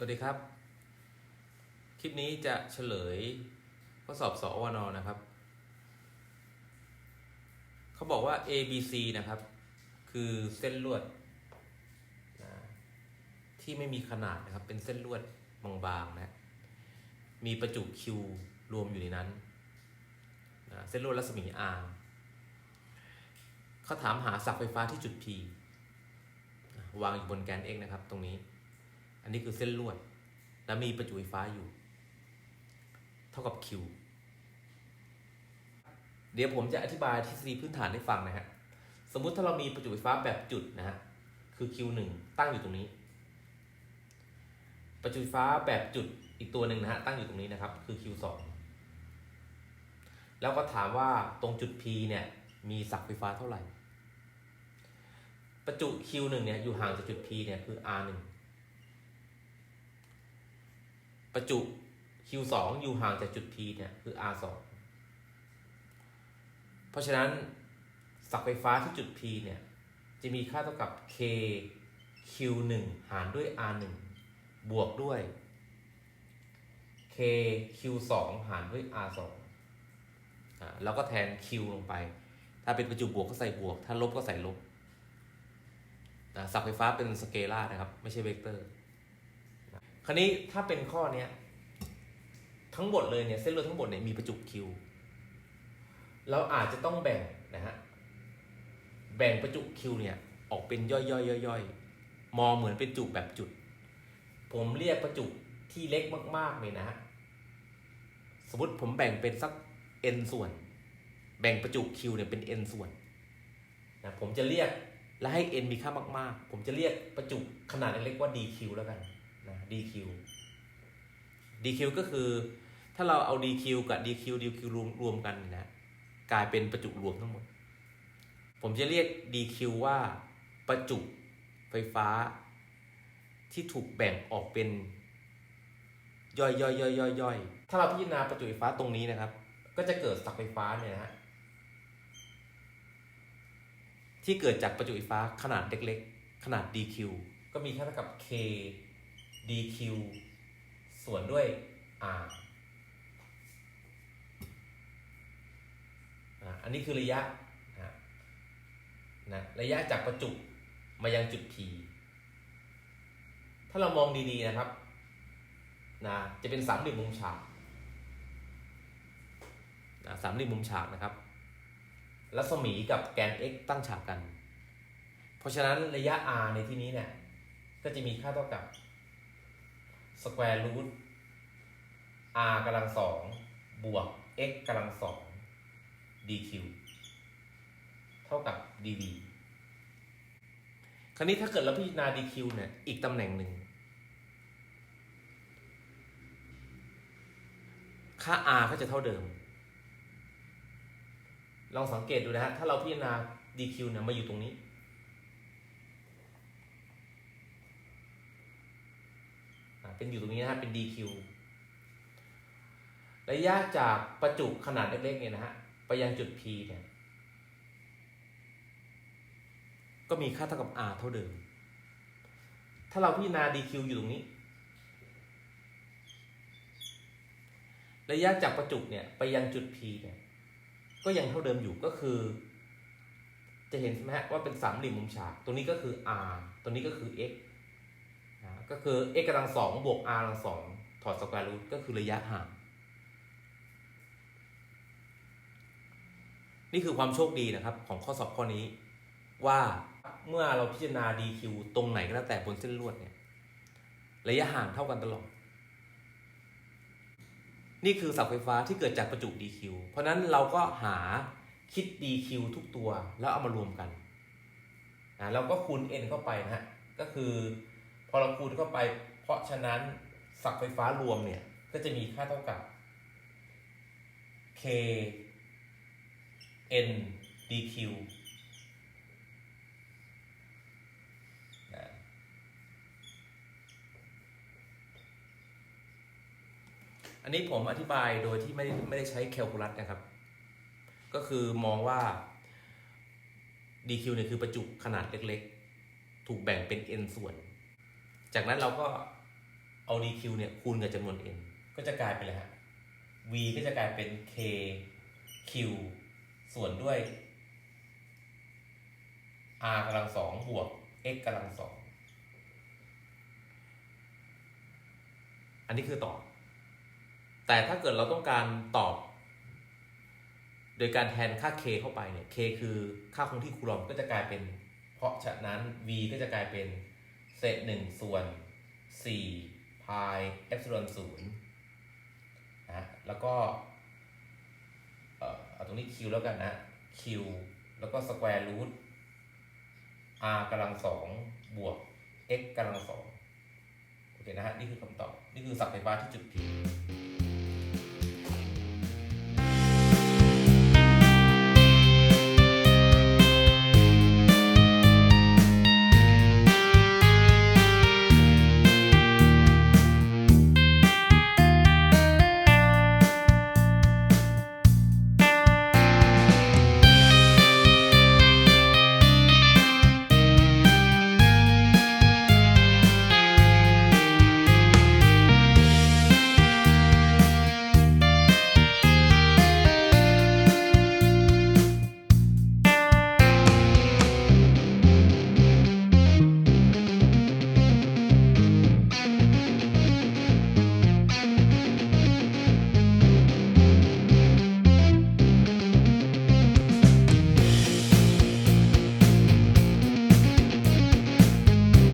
สวัสดีครับ คลิปนี้จะเฉลยข้อสอบสอวนนะครับ เขาบอกว่า A B C นะครับ คือเส้นลวดนะที่ไม่มีขนาดนะครับ เป็นเส้นลวดบางๆนะ มีประจุ Q รวมอยู่ในนั้นนะเส้นลวดรัศมี R เขาถามหาศักไฟฟ้าที่จุด P วางอยู่บนแกน x นะครับ ตรงนี้ อันนี้คือเส้นลวด แล้วมีประจุไฟฟ้าอยู่ เท่ากับ Q เดี๋ยวผมจะอธิบายทฤษฎีพื้นฐานให้ฟังนะฮะ สมมุติถ้าเรามีประจุไฟฟ้าแบบจุดนะฮะ คือ Q1 ตั้งอยู่ตรงนี้ ประจุไฟฟ้าแบบจุดอีกตัวหนึ่งนะฮะ ตั้งอยู่ตรงนี้นะครับ คือ Q2 แล้วก็ถามว่าตรงจุด P เนี่ย มีศักไฟฟ้าเท่าไหร่ ประจุ Q1 เนี่ย อยู่ห่างจากจุด P เนี่ย คือ R1 ประจุ Q2 อยู่ห่างจากจุด P เนี่ยคือ R2 เพราะฉะนั้นศักไฟฟ้าที่จุด P เนี่ยจะมีค่าเท่ากับ K Q1 หารด้วย R1 บวกด้วย K Q2 หารด้วย R2 อ่าแล้วก็แทน Q ลงไป ถ้าเป็นประจุบวกก็ใส่บวก ถ้าลบก็ใส่ลบอ่าศักไฟฟ้าเป็นสเกลาร์นะครับ ไม่ใช่เวกเตอร์ คราวนี้ถ้าเป็นข้อเนี้ยทั้งหมดเลยเนี่ยเส้นเลือดทั้งหมดเนี่ยมีประจุคิวเราอาจจะต้องแบ่งนะฮะแบ่งประจุคิวเนี่ยออกเป็นย่อยๆย่อยๆมองเหมือนเป็นจุแบบจุด ผมเรียกประจุที่เล็กมากๆเลยนะฮะสมมติผมแบ่งเป็นสัก n ส่วน แบ่งประจุคิวเนี่ยเป็น n ส่วนนะผมจะเรียกและให้ n มีค่ามากๆ ผมจะเรียกประจุขนาดเล็กว่า dq แล้วกัน dq dq ก็คือถ้าเราเอา dq กับ dq dq รวมรวมกันนะกลายเป็นประจุรวมทั้งหมด ผมจะเรียก dq ว่าประจุไฟฟ้า ที่ถูกแบ่งออกเป็นย่อยย่อยย่อยย่อยย่อยถ้าเราพิจารณาประจุไฟฟ้าตรงนี้นะครับ ก็จะเกิดศักไฟฟ้าเนี่ยนะฮะที่เกิดจากประจุไฟฟ้าขนาดเล็กๆ ขนาด dq ก็มีเท่ากับ k dq ส่วนด้วย r อันนี้คือระยะนะนะระยะจากประจุมายังจุด P ถ้าเรามองดีๆนะครับนะจะเป็นสามเหลี่ยมมุมฉากนะสามเหลี่ยมมุมฉากนะครับ รัศมีกับแกน x ตั้งฉากกัน เพราะฉะนั้นระยะ r ในที่นี้เนี่ย ก็จะมีค่าเท่ากับ square root r กำลังสองบวก x กำลังสอง dq เท่ากับ dv คราวนี้ถ้าเกิดเราพิจารณา dq เนี่ยอีกตำแหน่งหนึ่งค่า r ก็จะเท่าเดิม ลองสังเกตดูนะฮะ ถ้าเราพิจารณา dq เนี่ยมาอยู่ตรงนี้ อะ เป็นอยู่ตรงนี้นะฮะเป็น dq ระยะจากประจุขนาดเล็กๆเนี่ยนะฮะไปยังจุด p เนี่ยก็มีค่าเท่ากับ r เท่าเดิม ถ้าเราพิจารณา dq อยู่ตรงนี้ ระยะจากประจุเนี่ยไปยังจุด p เนี่ยก็ยังเท่าเดิมอยู่ก็คือ จะเห็นใช่ไหมฮะว่าเป็นสามเหลี่ยมมุมฉากตรงนี้ก็คือ r ตรงนี้ก็คือ x ก็คือ x กำลังสองบวก r กำลังสองถอดสแควร์รูทก็คือระยะห่าง นี่คือความโชคดีนะครับของข้อสอบข้อนี้ ว่าเมื่อเราพิจารณา dq ตรงไหนก็แล้วแต่บนเส้นลวดเนี่ย ระยะห่างเท่ากันตลอด นี่คือศักไฟฟ้าที่เกิดจากประจุ dq เพราะนั้นเราก็หาคิด dq ทุกตัวแล้วเอามารวมกันนะเราก็คูณ n เข้าไปนะฮะ ก็คือ พอเราคูณเข้าไป เพราะฉะนั้นศักไฟฟ้ารวมเนี่ยก็จะมีค่าเท่ากับ k n dq นะอันนี้ผมอธิบายโดยที่ไม่ได้ไม่ได้ใช้แคลคูลัสนะครับ ก็คือมองว่า dq เนี่ยคือประจุขนาดเล็กๆ ถูกแบ่งเป็น n ส่วน จากนั้นเราก็เอา dq เนี่ยคูณกับจำนวน n ก็จะกลายเป็นอะไรฮะ v ก็จะกลายเป็น k q ส่วนด้วย r กำลังสองบวก x กำลังสองอันนี้คือตอบ แต่ถ้าเกิดเราต้องการตอบ โดยการแทนค่า k เข้าไปเนี่ย k คือค่าคงที่คูลอมก็จะกลายเป็น เพราะฉะนั้น v ก็จะกลายเป็น เศษหนึ่งส่วนสี่พายเอฟซิลอนศูนย์นะแล้วก็เอ่อเอาตรงนี้ q แล้วกันนะ q แล้วก็สแควร์รูท r กำลังสองบวก x กำลังสองโอเคนะฮะ นี่คือคำตอบ นี่คือสักไฟฟ้าที่จุด P